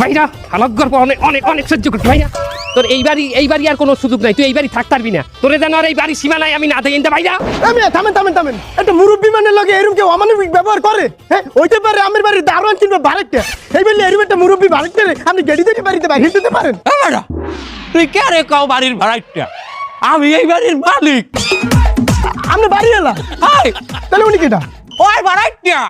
ভাইরা হালত গর্ব অনেক অনেক অনেক সহ্য করছি ভাইরা। তোর এইবারই এইবারই আর কোনো সুযোগ নাই তুই এইবারই থাকতে পারবি না। তোরে যেন আর এই বাড়ির সীমানায় আমি না দেই ভাইরা। আমি থামেন থামেন থামেন। একটা মুরব্বী মানে লগে এরকম কেউ অমানবিক ব্যবহার করে? হ্যাঁ ওইতে পারে আমার বাড়ির দারোয়ান কিনবে বারেকটা। এই বললে এরকম একটা মুরব্বী বারেকটা আপনি গেড়ি থেকে বাড়িতে বাইরে দিতে পারেন। তুই কে রে কাও বাড়ির ভাড়াইটা আমি এই বাড়ির মালিক। আপনি বাড়ি এলা হাই। তাহলে উনি কেটা ওই ভাড়াইটা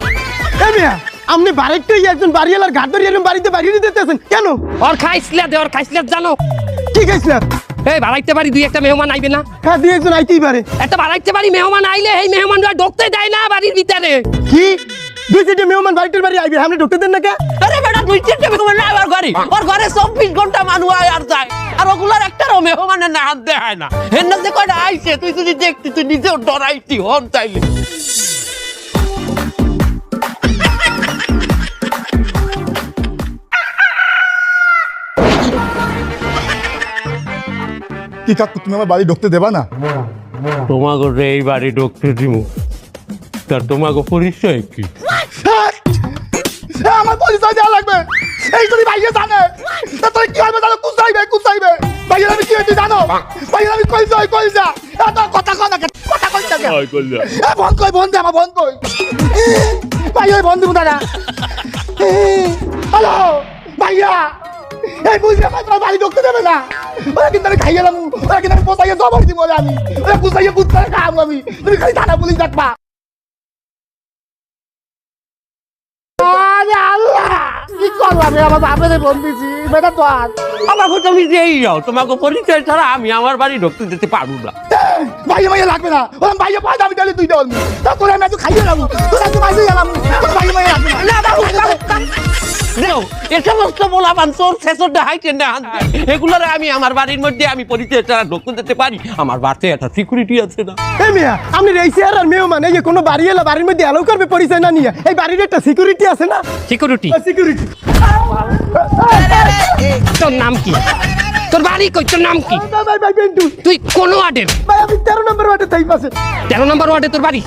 মিয়া আপনি বারেকটাই একজন বাড়িওয়ালার ঘাট ধরে এরকম বাড়িতে বাইরে দিতেছেন কেন? ওর খাইছিলা দে ওর খাইছিলা জানো। কি খাইছিলেন এই বাড়াইতে পারি দুই একটা মেহমান আইবে না? হ্যাঁ দিয়ে একজন আইতেই পারে। একটা বাড়াইতে পারি মেহমান আইলে এই মেহমানরা ঢুকতে দেয় না বাড়ির ভিতরে। কি? দুই চারটে মেহমান বাড়িটার বাড়ি আইবে আপনি ঢুকতে দেন না কে? আরে বেটা তুই চিন্তা করবে না আমার ঘরে। ওর ঘরে চব্বিশ ঘণ্টা মানুষ আয় আর যায়। আর ওগুলার একটারও মেহমানের না হাত দেয় না। হেন যে কয়টা আইছে তুই যদি দেখতি তুই নিজেও ডরাইতি হন তাইলে। কি কাকু তুমি আমার বাড়ি ঢুকতে দেবা না? তোমাকে রে এই বাড়ি ঢুকতে দিমু তার তোমাকে পরিচয় কি? হ্যাঁ, আমার পরিচয় দেওয়া লাগবে। এই যদি ভাইয়া জানে তোর কি হবে জানো? কুচাইবে কুচাইবে। ভাইয়া আমি কি হয়েছে জানো? ভাইয়া আমি কই যাই কই যা এত কথা কয় না কথা কই না? এ বন্ধ কই বন্ধ দে আমার বন্ধ কই। ভাইয়া বন্ধ দিব দাদা হ্যালো ভাইয়া। এই বুঝলে আমার তোমার বাড়ি ঢুকতে দেবে না। ওরা কিন্তু আমি খাইয়ে ওরা কিন্তু আমি জবর দিব আমি। ওরা কুচাইয়ে কুচাই খাব আমি। তুমি খালি থানা পুলিশ দেখবা। আমি আমার বাড়ি ঢুকতে যেতে পারব না। ভাইয়া ভাইয়া লাগবে না। ওরা ভাইয়া পাঁচ আমি তাহলে তুই দেওয়াল তা তোরা আমি একটু খাইয়ে যাব তোরা একটু বাইরে গেলাম ভাইয়া ভাইয়া লাগবে না না দেখো এ সমস্ত বলাবান তোর শেষর দেখাইছে না এগুলোর আমি আমার বাড়ির মধ্যে আমি পরিচয় ছাড়া ঢুকতে দিতে পারি। আমার বাড়িতে একটা সিকিউরিটি আছে না। এই মিয়া আপনি এই চেয়ার আর যে কোনো বাড়ি এলা বাড়ির মধ্যে অ্যালাউ করবে পরিচয় না নিয়ে। এই বাড়ির একটা সিকিউরিটি আছে না? সিকিউরিটি সিকিউরিটি তোর নাম কি? তোর বাড়ি কই? তোর নাম কি? ভাই ভাই বেন্টু। তুই কোন ওয়ার্ডের? ভাই আমি তেরো নম্বর ওয়ার্ডে তাই পাশে তেরো নম্বর ওয়ার্ডে তোর বাড়ি?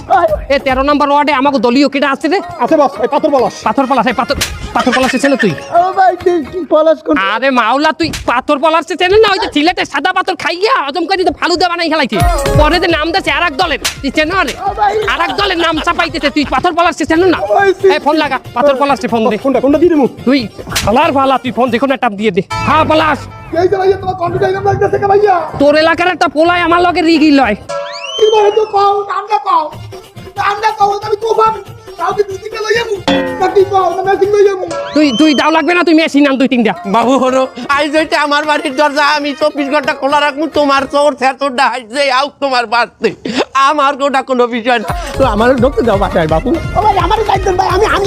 এ তেরো নম্বর ওয়ার্ডে আমাকে দলীয় কেটা আছে রে? আছে বস এই পাথর বলস পাথর পলাশ এই পাথর পাথর পলাশে চেনে তুই? ও ভাই কি পলাশ কোন আরে মাওলা তুই পাথর পলাশ চেনে না? ওই যে সিলেটে সাদা পাথর খাইয়া হজম করে তো ফালুদা বানাই খেলাইছে। পরে যে নাম দিয়েছে আর এক দলের তুই চেনো আরে? আর এক দলের নাম চাপাইতেছে তুই পাথর পলাশে চেনো না? এই ফোন লাগা পাথর পলাশে ফোন দে। কোনটা কোনটা দিয়ে দেবো? তুই হালার ভালা তুই ফোন দেখো না টাপ দিয়ে দে। হ্যাঁ পলাশ। তোর এলাকার একটা পোলায় আমার লগে রিগি লয়। কি বলে তো কও নামটা কও? নামটা কও আমি তো ভাব দুই দিকে লই যাব নাকি কও না মেসিং লই যাব তুই তুই দাও লাগবে না তুই মেশিন আন দুই তিনটা। বাবু হলো আই যেটা আমার বাড়ির দরজা আমি চব্বিশ ঘণ্টা খোলা রাখব তোমার চোর থেতরটা হাইছে আউ তোমার বাড়তে। আমার কোটা কোনো বিষয় না। তো আমার ঢুকতে দাও বাসায় ভাই আমার দায়িত্ব ভাই আমি আমি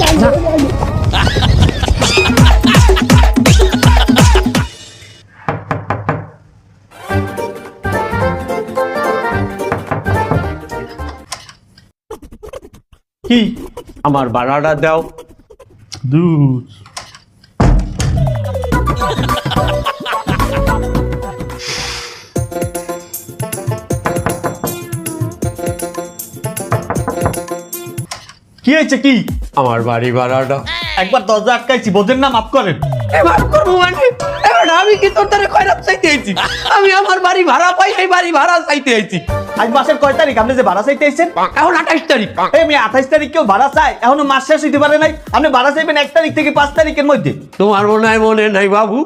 কি? আমার ভাড়াটা দাও। দুধ। কি হয়েছে কি? আমার বাড়ি ভাড়াটা একবার দরজা আটকাইছি বোঝেন না মাফ করেন। এবার করব মানে এবার আমি কি তোর তারে খয়রাত চাইতে আইছি? আমি আমার বাড়ি ভাড়া পাই এই বাড়ি ভাড়া চাইতে আইছি। আজ মাসের কয় তারিখ? আপনি যে ভাড়া চাইতে এসেছেন? এখন আঠাইশ তারিখ। এই মেয়ে আঠাইশ তারিখ কেউ ভাড়া চাই এখনও মাস শেষ হইতে পারে নাই। আপনি ভাড়া চাইবেন এক তারিখ থেকে পাঁচ তারিখের মধ্যে। তোমার মনে হয় মনে নাই বাবু?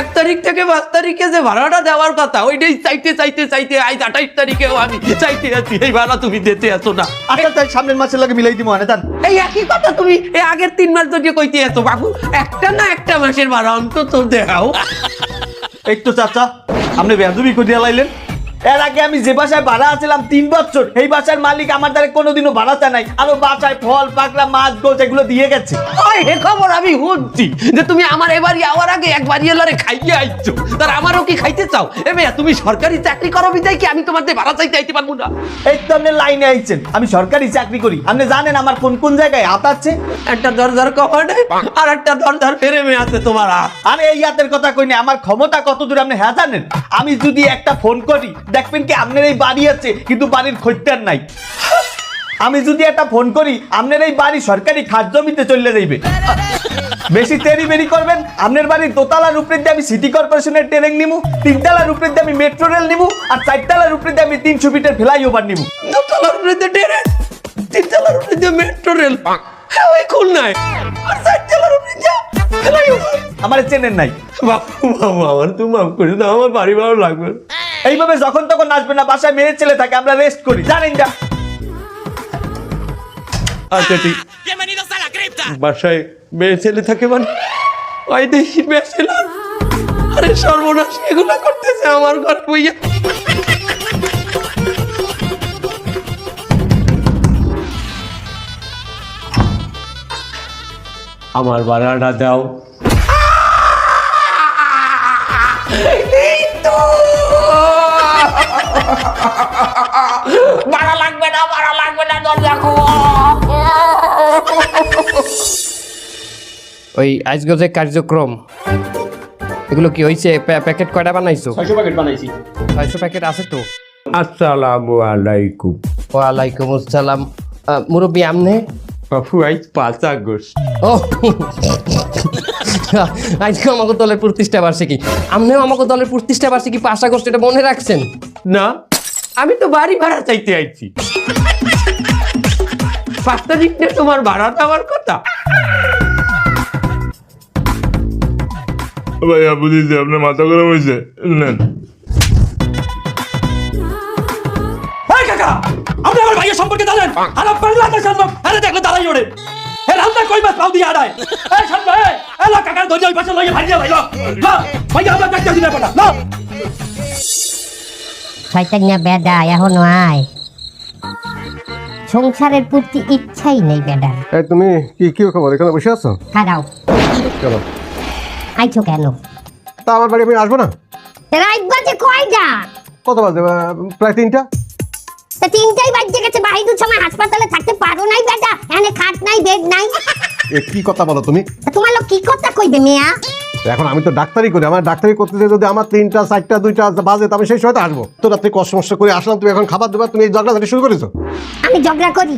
এক তারিখ থেকে পাঁচ তারিখে যে ভাড়াটা দেওয়ার কথা ওইটাই চাইতে চাইতে চাইতে আজ আঠাইশ তারিখেও আমি চাইতে আছি। এই ভাড়া তুমি দিতে আছো না। আচ্ছা তাই সামনের মাসের লাগে মিলাই দিব মানে এই একই কথা তুমি এই আগের তিন মাস ধরে কইতে আছো বাবু। একটা না একটা মাসের ভাড়া অন্তত দেখাও একটু চাচা আপনি বেদবি করিয়া লাইলেন। এর আগে আমি যে বাসায় ভাড়া আছিলাম তিন বছর এই বাসার মালিক আমার দ্বারা কোনোদিনও ভাড়া চায় নাই। আরও বাসায় ফল পাকড়া মাছ গোছ এগুলো দিয়ে গেছে। ওই হে খবর আমি শুনছি যে তুমি আমার এবারই আওয়ার আগে একবার এলারে খাইয়ে আইছো। তার আমারও কি খাইতে চাও? এ মেয়া তুমি সরকারি চাকরি করো বিদায় কি আমি তোমাদের ভাড়া চাইতে আইতে পারব না? এই তো আপনি লাইনে আইছেন। আমি সরকারি চাকরি করি। আপনি জানেন আমার কোন কোন জায়গায় হাত আছে? একটা দরজার কপাটে আর একটা দরজার ফেরেমে আছে তোমার হাত। আমি এই হাতের কথা কইনি আমার ক্ষমতা কত দূর আপনি হ্যাঁ জানেন? আমি যদি একটা ফোন করি দেখবেন কি আপনার এই বাড়ি আছে, কিন্তু বাড়ির খদ্দের নাই। আমি যদি একটা ফোন করি, আপনার এই বাড়ি সরকারি খাদ্য জমিতে চলে যাইবে। বেশি তেরি বেরি করবেন, আপনার বাড়ির দোতলার উপরে দিয়ে আমি সিটি কর্পোরেশনের ট্রেন নিমু, তিনতলার উপরে দিয়ে আমি মেট্রো রেল নিমু, আর চারতলার উপরে দিয়ে আমি তিনশো ফিটের ফ্লাই ওভার নিমু। দোতলার উপরে দিয়ে ট্রেন, তিনতলার উপরে দিয়ে মেট্রো রেল। হ্যাঁ ওই খুলনায়। আর চারতলার উপরে দিয়ে আমার চেনেন নাই। বাপু বাবা আমার তুমি মাফ করে দাও আমার বাড়ি ভালো লাগবে। এইভাবে যখন তখন নাচবে না বাসায় মেয়ের ছেলে থাকে আমরা রেস্ট করি। জানেন যা আচ্ছা ঠিক। বাসায় মেয়ে ছেলে থাকে মানে? ওই মেয়ে ছেলে। আরে সর্বনাশ এগুলো করতেছে আমার ঘর বইয়া। আমার বাড়াটা দাও। ভাড়া লাগবে না ভাড়া লাগবে না দরজা ওই আজকে যে কার্যক্রম এগুলো কি হয়েছে প্যাকেট কয়টা বানাইছো? ছয়শো প্যাকেট বানাইছি। ছয়শো প্যাকেট আছে তো? আসসালামু আলাইকুম। ওয়ালাইকুম আসসালাম। আহ, মুরব্বী আমনে? পাঁচ আগস্ট। ও। আজকে আমাকে দলের প্রতিষ্ঠা বার্ষিকী। আমনেও আমাকে দলের প্রতিষ্ঠা বার্ষিকী এটা মনে রাখছেন? না আমি তো বাড়ি ভাড়া চাইতে আইছি। পাঁচ তারিখ নিয়ে তোমার ভাড়া দেওয়ার কথা। ভাইয়া বুঝেছি আপনার মাথা গরম হয়েছে। নেন। সম্পর্কে জানেন? আর আপনার লাতে সম্ভব আরে দেখলে দাঁড়াই ওরে। এ রান্না কই মাছ পাও দিয়ে আড়াই এই সামনে এই এ লা কাকা ধরে ওই পাশে লইয়া ভাইয়া ভাইয়া না ভাইয়া আমরা কাটতে দিলে পাটা না। শয়তানিয়া বেডা এখনও আয়। সংসারের প্রতি ইচ্ছাই নেই বেডার। এই তুমি কি কি খবর? এখানে বসে আছো? খারাও। চলো আইছো কেন? তা আমার বাড়ি আমি আসব না? রাত বাজে কয়টা? কত বাজে? প্রায় তিনটা? তা তিনটাই বাজে গেছে বাহিদুর সময় হাসপাতালে থাকতে পারো নাই বেটা এখানে খাট নাই বেড নাই। এ কি কথা বলো তুমি? তা তোমার লোক কি কথা কইবে মিয়া? এখন আমি তো ডাক্তারি করি আমার ডাক্তারি করতে যেয়ে যদি আমার তিনটা চারটা দুইটা বাজে তো আমি সেই সময় তো আসব তো রাত্রে কষ্ট করে আসলাম তুমি এখন খাবার দেবা তুমি এই ঝগড়াঝাটি শুরু করেছ? আমি ঝগড়া করি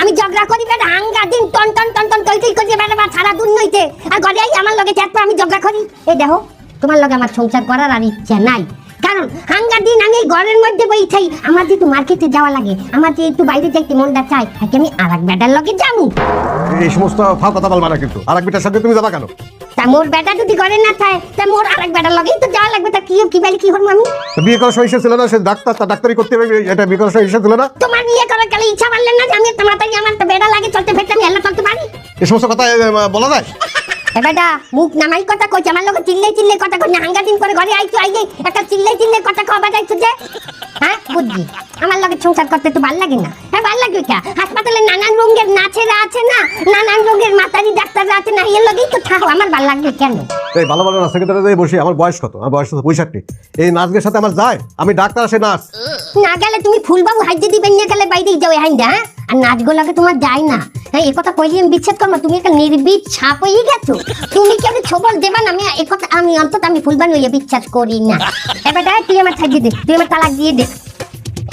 আমি ঝগড়া করি বেটা হাঙ্গা দিন টন টন টন টন তৈ তৈ বেটা বা সারা দুন নইতে। আর ঘরে আই আমার লগে চারপর আমি ঝগড়া করি। এই দেখো তোমার লগে আমার সংসার করার আর ইচ্ছা নাই। কারণ হাঙ্গা দিন আমি ঘরের মধ্যে বই থাই আমার যেহেতু মার্কেটে যাওয়া লাগে আমার যে একটু বাইরে যাইতে মনটা চাই তাকে আমি আর এক বেটার লগে যাব। এই সমস্ত ফাও কথা বলবা না কিন্তু। আর এক বিটার সাথে তুমি যাবা কেন? তা মোর বেটা যদি ঘরে না থাকে তা মোর আর এক বেটার লগেই তো যাওয়া লাগবে। তা কি কি বাইরে কি করব আমি? বিয়ে করার সময় ছিল না? সে ডাক্তার তা ডাক্তারি করতে হবে এটা বিয়ে করার সময় ছিল না? তোমার বিয়ে করার গেলে ইচ্ছা পারলেন না যে আমি একটা মাথায় আমার তো বেড়া লাগে চলতে ফেরতে আমি হেলা চলতে পারি? এই সমস্ত কথা বলা যায়? বেটা মুখ নামাই কথা কইছে আমার লোক চিল্লে চিল্লে কথা কই না হাঙ্গা দিন করে ঘরে আইছো একটা চিল্লে চিল্লে কথা কবা যাইছো যে। হ্যাঁ বুদ্ধি? আমার লগে সংসার করতে তো ভালো লাগে না। হ্যাঁ ভালো লাগে কা হাসপাতালে নানান রঙের নাচেরা আছে না নানান রঙের মাতারি ডাক্তাররা আছে না এর লগেই তো থাকো আমার ভালো লাগবে কেন? এই ভালো ভালো বসি আমার বয়স কত? আমার বয়স তো পঁয়ষট্টি। এই নাচের সাথে আমার যায় আমি ডাক্তার আসে নাচ। না গেলে তুমি ফুলবাবু হাইজে দিবেন না গেলে বাইরেই যাও হ্যাঁ? আর নাচগুলোকে তোমার যায় না। হ্যাঁ এ কথা কইলি আমি বিচ্ছেদ করব তুমি একটা নির্বিদ ছাপ হয়ে গেছো। তুমি কি আমি ছবল দেবা না? আমি এ কথা আমি অন্তত আমি ফুলবান হইয়া বিশ্বাস করি না। এবার তুই আমার ছাড়িয়ে দে তুই আমার তালাক দিয়ে দে।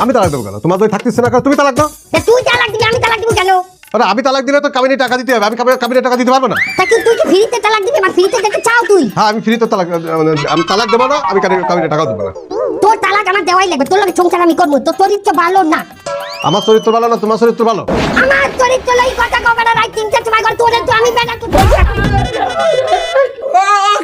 আমি তালাক দেবো কেন? তোমার তো থাকতেছে না তুমি তালাক দাও। তুই তালাক দিবি আমি তালাক দিব কেন? আরে আমি তালাক দিলে তো কাবিনে টাকা দিতে হবে আমি কাবিনে- টাকা দিতে পারব না? তা কি তুই কি ফ্রিতে তালাক দিবি? বা ফ্রিতে দিতে চাও তুই? হ্যাঁ আমি ফ্রি তো তালাক মানে আমি তালাক দেবো না আমি কাবিনে টাকা দেবো না। তোর তালাক আমার দেওয়াই লাগবে তোর লগে সংসার আমি করব তোর চরিত্র ভালো না। আমার চরিত্র ভালো না তোমার চরিত্র ভালো? আমার চরিত্র লই কথা কবার রাত তিনটা সময় করে তোরে তো আমি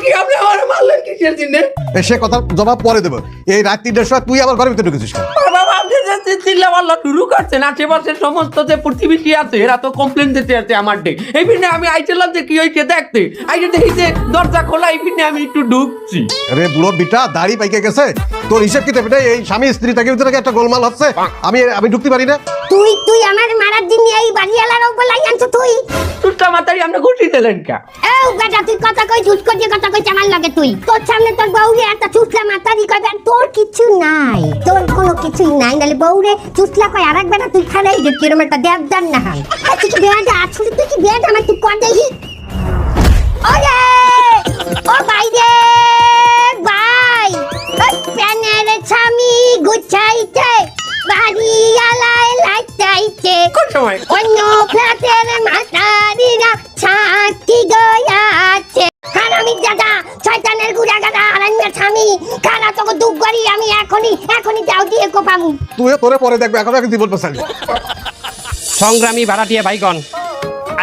কি আপনি আমার মারলেন কিসের দিনে এ, সে কথার জবাব পরে দেবো। এই রাত তিনটার সময় তুই আমার ঘরের ভিতরে ঢুকেছিস? বাবা আপনি যে চিল্লা শুরু করছেন। আশেপাশের সমস্ত যে প্রতিবেশী আছে এরা তো কমপ্লেন দিতে আছে আমার ডে এই পিনে আমি আইছিলাম যে কি হয়েছে দেখতে। আইতে দেখি যে দরজা খোলা এই পিনে আমি একটু ঢুকছি। আরে বুড়ো বিটা দাড়ি পাইকে গেছে। তোর হিসেব কি দেবে এই স্বামী স্ত্রী তাকে ভিতরে একটা গোলমাল হচ্ছে। আমি আমি ঢুকতে পারি না। তুই তুই আমার মারার দিন এই বাড়িওয়ালার উপর লাই আনছো তুই? টুটটা মাতারি আপনি ঘুষি দিলেন কা? এও বেটা তুই কথা কই ঝুট করে কথা কই আমার লগে তুই। তোর সামনে তোর বউরে একটা চুটলা মাতারি কইবে আর তোর কিছু নাই। তোর কোনো কিছুই নাই নালে বউরে চুটলা কয় আরেক বেটা তুই খারাই যে কিরম একটা দেবদার না হান তুই কি বেয়াটা আসলে তুই কি বেয়াটা আমার তুই কর দেহি ওরে! ও ভাই রে, ভাই! ওই প্যানের ছামি গুছাইতে। লাইট চাইছে কোন সময়? অন্য ফ্ল্যাটের মাস্টারিরা ছাড়ছি গয়াছে হারামি দাদা? শয়তানের গুড়া গাদা আরান্নার স্বামী। কারা আমি এখনই এখনই যাও দিয়ে কোপামু তুই তোরে পরে দেখবে এখন সংগ্রামী ভাড়াটিয়া ভাইগণ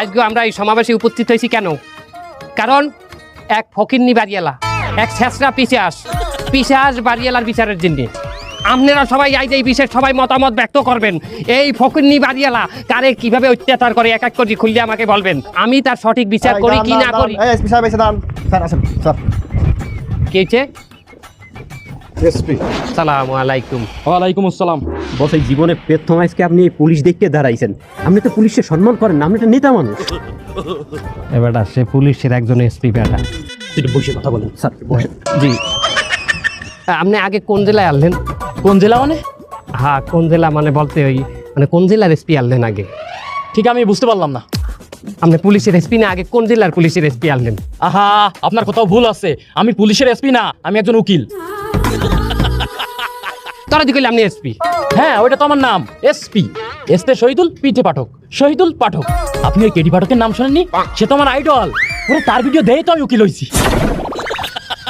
আজকে আমরা এই সমাবেশে উপস্থিত হয়েছি কেন? কারণ এক ফকিরনি বাড়িয়ালা এক ছেঁচড়া পিসাস পিসাস বাড়িয়ালার বিচারের জন্যে। আপনারা সবাই আজ এই বিষয়ে সবাই মতামত ব্যক্ত করবেন। এই ফকিন্নি বাড়িয়ালা কারে কীভাবে অত্যাচার করে? এক এক করে খুললে আমাকে বলবেন। আমি তার সঠিক বিচার করি কি না করি? এসপি সাহেব এসে দাঁড়ান। স্যার আসেন স্যার। কে হয়েছে? এসপি। সালামু আলাইকুম। ওয়ালাইকুম আসসালাম। বস এই জীবনে প্রথম আজকে আপনি এই পুলিশ দেখতে দাঁড়াইছেন। আপনি তো পুলিশকে সম্মান করেন না আপনি একটা নেতা মানুষ। এবারটা সে পুলিশের একজন এসপি বেটা। বসে কথা বলেন। স্যার বসেন। জি। আপনি আগে কোন জেলায় আনলেন? কোন জেলা মানে? হ্যাঁ কোন জেলা মানে বলতে ওই মানে কোন জেলার এসপি আনলেন আগে? ঠিক আমি বুঝতে পারলাম না। আপনি পুলিশের এসপি না আগে কোন জেলার পুলিশের এসপি আনলেন আহা আপনার কোথাও ভুল আছে। আমি পুলিশের এসপি না আমি একজন উকিল। তোরা দিকে আপনি এসপি হ্যাঁ ওইটা তো আমার নাম এসপি এসতে শহীদুল পিঠে পাঠক। শহীদুল পাঠক। আপনি ওই কেডি পাঠকের নাম শোনেননি? সে তো আমার আইডল ওরে তার ভিডিও দেখে তো আমি উকিল হয়েছি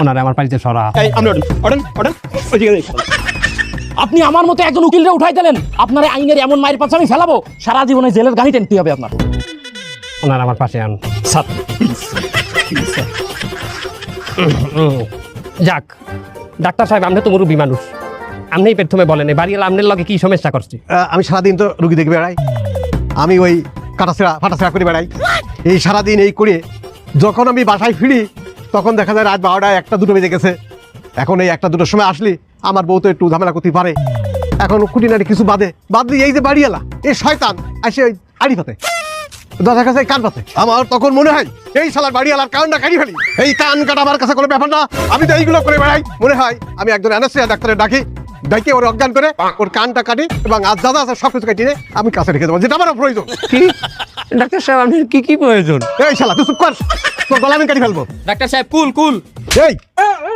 ওনারে আমার বাড়িতে সরা। এই আপনি ওঠেন ওঠেন ওঠেন ওইদিকে দেখুন। আপনি আমার মতো একজন উকিলরে উঠাই দিলেন আপনার আইনের এমন মায়ের পাশে আমি ফেলাবো সারা জীবনে জেলের গাড়ি টেনতে হবে আপনার। ওনার আমার পাশে আন। উম, যাক ডাক্তার সাহেব আপনি তো মুরব্বী মানুষ। আপনি প্রথমে বলেন এই বাড়ি আপনার লগে কি সমস্যা করছে? আমি সারাদিন তো রুগী দেখে বেড়াই। আমি ওই কাটাছেড়া ফাটাছেড়া করে বেড়াই। এই সারাদিন এই করে যখন আমি বাসায় ফিরি তখন দেখা যায় রাত বারোটা একটা দুটো বেজে গেছে। এখন এই একটা দুটোর সময় আসলি আমার বউ তো একটু ঝামেলা করতে পারে। এখন খুঁটিনাটি কিছু বাদে। বাদ দিয়ে এই যে বাড়ি এলা এই শয়তান আসে ওই আড়ি পাতে। দাদার কাছে কান পাতে। আমার তখন মনে হয় এই শালার বাড়ি এলার কানটা কাটি ফেলি। এই কান কাটা আমার কাছে কোনো ব্যাপার না। আমি তো এইগুলো করে বেড়াই। মনে হয় আমি একজন অ্যানেসিয়া ডাক্তারের ডাকি। ডাকে ওর অজ্ঞান করে ওর কানটা কাটি এবং আজ দাদা আছে সব কিছু কাটিয়ে আমি কাছে রেখে দেবো। যেটা আমার প্রয়োজন। কি? ডাক্তার সাহেব আপনার কি কি প্রয়োজন? এই শালা তুই চুপ কর। তোর গলা আমি কাটি ফেলব। ডাক্তার সাহেব কুল কুল। এই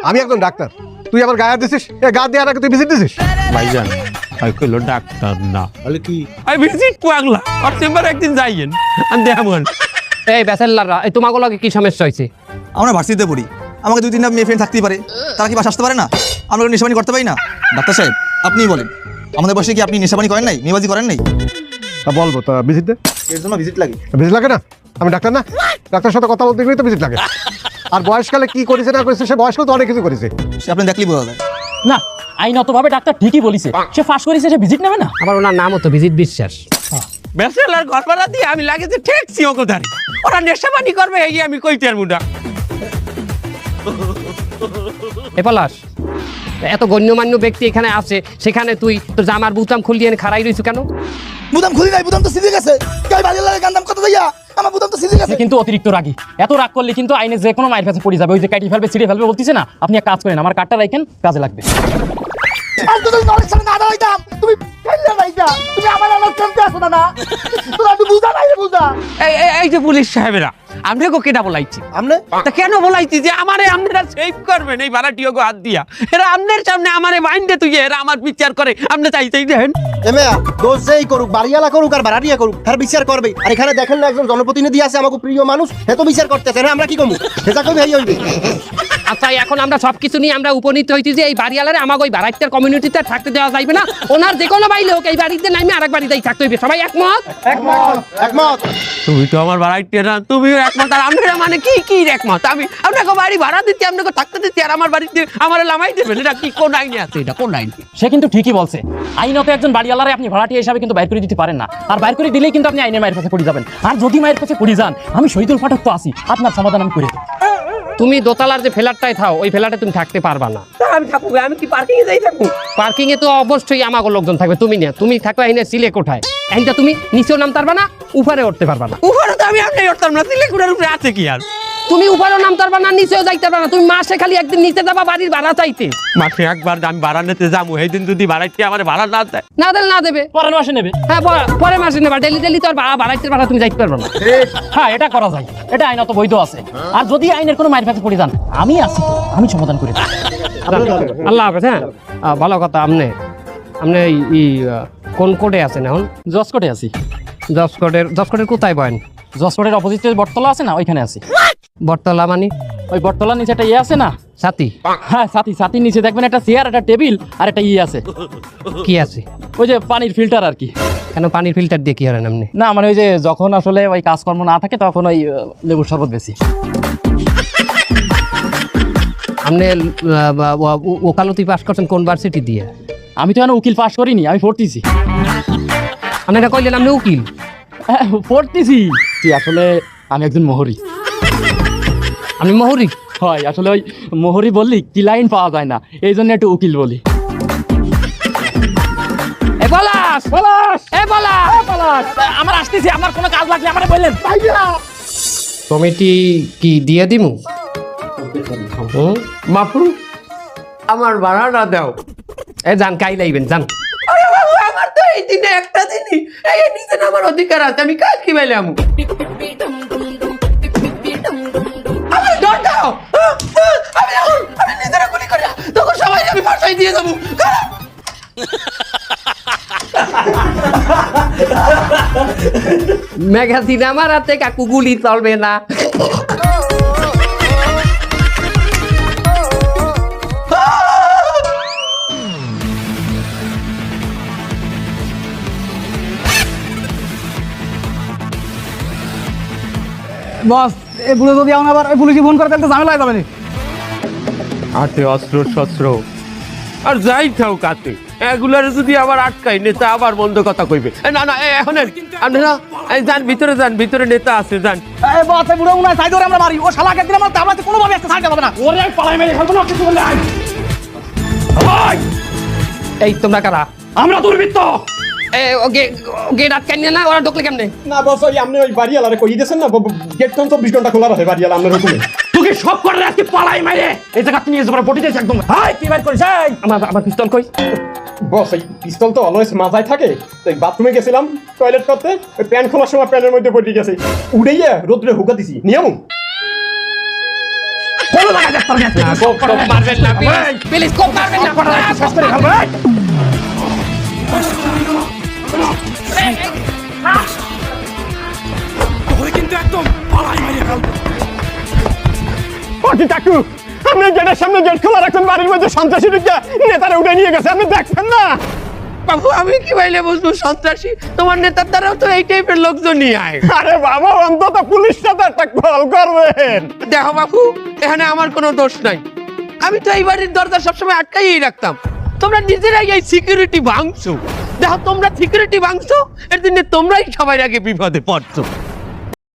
আমি একজন ডাক্তার। তুই আমার গায়ে দিছিস? এ গা দেওয়ার আগে তুই ভিজিট দিছিস? ভাইজান আমি কইলো ডাক্তার না। তাহলে কি? আমি ভিজিট পাগলা আর চেম্বারে একদিন যাইয়েন। আমি দেখামন এই ব্যাচেলাররা এই তোমাকে লগে কি সমস্যা হয়েছে? আমরা ভার্সিটিতে পড়ি। আমাকে দুই তিনটা মেয়ে ফ্রেন্ড থাকতেই পারে। তারা কি বাসা আসতে পারে না? আমরা নেশাবানি করতে পারি না? ডাক্তার সাহেব আপনিই বলেন। আমাদের বসে কি আপনি নেশাবানি করেন নাই? মেবাজি করেন নাই? তা বলব তা ভিজিট দে। এর জন্য ভিজিট লাগে। ভিজিট লাগে না? আমি ডাক্তার না? ডাক্তার সাথে কথা বলতে গেলেই তো ভিজিট লাগে। আর বয়সকালে কি করেছে না করেছে সে বয়সকালে তো অনেক কিছু করেছে। সে আপনি দেখলেই বোঝা যায়। না আইনতভাবে ডাক্তার ঠিকই বলিছে। সে ফাঁস করেছে সে ভিজিট নেবে না? আবার ওনার নামও তো ভিজিট বিশ্বাস। ব্যাচেলার ঘর ভাড়া দিয়ে আমি ঠেকছি ওকে ধারে ওরা নেশাবানি করবে এই আমি কইতে আর মুডা এ পলাশ এত গণ্যমান্য ব্যক্তি এখানে আছে সেখানে তুই তোর জামার বুতাম খুলিয়ে এনে খাড়াই রইছু কেন? বুদাম খুলি নাই বুদাম তো সিজে গেছে। গাই বাড়ি লাগে গান্দাম কত যাইয়া? আমার বুদাম তো সিজে গেছে। কিন্তু অতিরিক্ত রাগী। এত রাগ করলে কিন্তু আইনে যে কোনো মায়ের কাছে পড়ে যাবে, ওই যে কাটি ফেলবে ছিঁড়ে ফেলবে, বলতিছে না, আপনি এক কাজ করেন, আমার কার্ডটা রাখেন, কাজে লাগবে। আর তো নলেজ সামনে না দাঁড়াইতাম তুমি ফেললে নাইতা তুমি আমার আমার চলতে আসো না না। তোরা বুঝা নাই বুঝা। এই এই- এই যে পুলিশ সাহেবেরা আমরা গো কেটা বলাইছি? আমনে তা কেন বলাইছি যে আমারে আপনারা সেভ করবেন এই ভাড়াটিও গো হাত দিয়া। এরা আপনার সামনে আমারে মাইন্ডে তুই এরা আমার বিচার করে। আপনি চাইতেই দেখেন এমেয়া দোষ যেই করুক করুক আর ভাড়াটিয়া করুক তার বিচার করবে আর এখানে দেখেন না একজন জনপ্রতিনিধি আছে আমাকে প্রিয় মানুষ হে তো বিচার করতেছে আমরা কি কমু হেজা কই ভাই হইবে। আচ্ছা এখন আমরা সবকিছু নিয়ে আমরা উপনীত হইছি যে এই বাড়িওয়ালারে আমাকে ওই বাড়াইতের কমিউনিটিতে থাকতে দেওয়া যাইবে না। ওনার যে কোনো বাইলে হোক এই বাড়িতে নাইমে আরেক বাড়িতেই থাকতে হইবে। সবাই একমত? একমত তুমি তো আমার ভাড়াইতে না তুমিও একমত। আর আপনারা মানে কি কি একমত? আমি আপনাকে বাড়ি ভাড়া দিচ্ছি আপনাকে থাকতে দিচ্ছি আর আমার বাড়িতে আমার লামাই দেবেন এটা কি কোন আইনে আছে এটা? কোন আইন? সে কিন্তু ঠিকই বলছে। আইনত একজন বাড়িওয়ালারে আপনি ভাড়াটিয়া হিসাবে কিন্তু বাইর করে দিতে পারেন না। আর বাইর করে দিলেই কিন্তু আপনি আইনের মায়ের কাছে পড়ে যাবেন। আর যদি মায়ের কাছে পড়ে যান আমি শহীদুল পাঠক তো আসি আপনার সমাধান আমি করে দেব। তুমি দোতলার যে ফ্ল্যাটটাই থাও ওই ফ্ল্যাটে তুমি থাকতে পারবা না। আমি থাকব আমি কি পার্কিং এ যাই থাকব? পার্কিং এ তো অবশ্যই আমাগো লোকজন থাকবে তুমি না তুমি থাকো এখানে সিলে কোঠায়। এইটা তুমি নিচেও নামতে পারবা না উপরে উঠতে পারবা না। উপরে তো আমি আপনি উঠতাম না সিলে কোঠার উপরে আছে কি আর? তুমি উপরেও নামতে পারবা না নিচেও যাইতে পারবা না। তুমি মাসে খালি একদিন নিচে যাবা বাড়ির ভাড়া চাইতে। মাসে একবার আমি ভাড়া নিতে যাব সেই দিন যদি ভাড়াইতে আমার ভাড়া না দেয়। না দিলে না দেবে। পরের মাসে নেবে? হ্যাঁ প- পরে মাসে নেবা। ডেলি ডেলি তো আর ভাড়া বাড়াইতে ভাড়া তুমি যাইতে পারবা না। হ্যাঁ এটা করা যায়। এটা আইনত বৈধ আছে। আর যদি আইনের কোনো মায়ের কাছে পড়ে যান আমি আছি তো, আমি সমাধান করে দেব। আল্লাহ হাফেজ। হ্যাঁ। ভালো কথা আপনি আপনি এই ই, কোন কোডে আছেন এখন? জসকোটে আছি। দশ কোডের দশ কোডের কোথায় বয়েন? জসকোটের অপোজিটে বটতলা আছে না ওইখানে আছি। বটতলা মানে? ওই বটতলার নিচে একটা ইয়ে আছে না? সাথী হ্যাঁ সাথী সাথীর নিচে দেখবেন একটা চেয়ার একটা টেবিল আর একটা ইয়ে আছে। কি আছে? ওই যে পানির ফিল্টার আর কি। কেন পানির ফিল্টার দিয়ে কি হারেন আপনি না মানে ওই যে যখন আসলে ওই কাজকর্ম না থাকে তখন ওই আহ, লেবুর শরবত বেশি। আপনি আহ, বা- ও- ও- ওকালতি পাস করছেন কোন ভার্সিটি দিয়ে? আমি তো এখন উকিল পাস করিনি আমি পড়তেছি। আপনি এটা কইলেন আপনি উকিল। হ্যাঁ, পড়তেছি। আসলে আমি একজন মোহরি আপনি মহুরি হয় আসলে ওই মোহরি বললি কি লাইন পাওয়া যায় না এই জন্য একটু উকিল বলি এ পলাশ পলাশ এ পলাশ পলাশ, আমার আসতেছি আমার কোনো কাজ লাগলে আমারে বললেন কমিটি কি দিয়ে দিমু হুম? মাফু আমার ভাড়াটা দাও এ যান কাই লাইবেন যান আরে বাবু আমার তো এই দিনে একটা দিনই এই আমার অধিকার আছে আমি কাজ কি পাইলাম আমি এখন আমি নিজেরা গুলি করে তখন সবাই আমি দিয়ে যাব ম্যাগাজিন আমার হাতে কাকু গুলি চলবে না বস এই বুড়ো যদি আমার আবার ওই পুলিশে ফোন করে তাহলে তো যাবে হাতে অস্ত্র শস্ত্র। আর যাই থাও কাতে এগুলার যদি আবার আটকাই নেতা আবার বন্ধ কথা কইবে। না না এ, এখন এ, এই যান ভিতরে যান ভিতরে নেতা আছে যান। এই এই বুড়ো হয় সাইড ধরে আমরা মারি। ও শালাকে দিলে আমার তাবলাতে কোনোভাবে একটা সাইড যাবে না। ওরে পালাই মেরে ফেলব না কিছু বললে আয়। ওই, এই তোমরা কারা? আমরা দুর্বৃত্ত। এ গেট আটকাই না? ওরা ঢুকলে কেমনে? না বস ওই আপনি ওই বাড়িওয়ালারে কই দিয়েছেন না? গেট তো চব্বিশ ঘণ্টা খোলা রাখে বাড়িওয়ালা আপনার হুকুমে তোকে সব করে আজকে পালাই মেরে এই জায়গা দিয়েছে একদম। হাই কি বাইর করিস এই আমার আমার পিস্তল কই? বস এই পিস্তল তো অলওয়েজ মাথায় থাকে। তো বাথরুমে গেছিলাম টয়লেট করতে ওই প্যান্ট খোলার সময় প্যান্টের মধ্যে পড়ে গেছে। উড়েইয়া রোদ্রে হুকা দিছি নিয়ম কোনো। না কোপ মারবেন না প্লিজ। কোপ মারবেন না। করে। তোরে কিন্তু একদম পালাই মেরে ফেলব। পাটি কাকু আপনি গেটের সামনে গেট খোলা রাখছেন বাড়ির মধ্যে সন্ত্রাসী ঢুকে নেতারা উঠে নিয়ে গেছে আপনি দেখছেন না? বাবু আমি কি পাইলে বুঝব সন্ত্রাসী তোমার নেতার দ্বারাও তো এই টাইপের লোকজন নিয়ে আয়। আরে বাবা অন্তত পুলিশটা তো একটা কল করবেন। দেখো বাবু এখানে আমার কোনো দোষ নাই। আমি তো এই বাড়ির দরজা সবসময় আটকাইই রাখতাম। তোমরা নিজেরাই এই সিকিউরিটি ভাঙছো। দেখো তোমরা সিকিউরিটি ভাঙছো এর জন্য তোমরাই সবাই আগে বিপদে পড়ছো।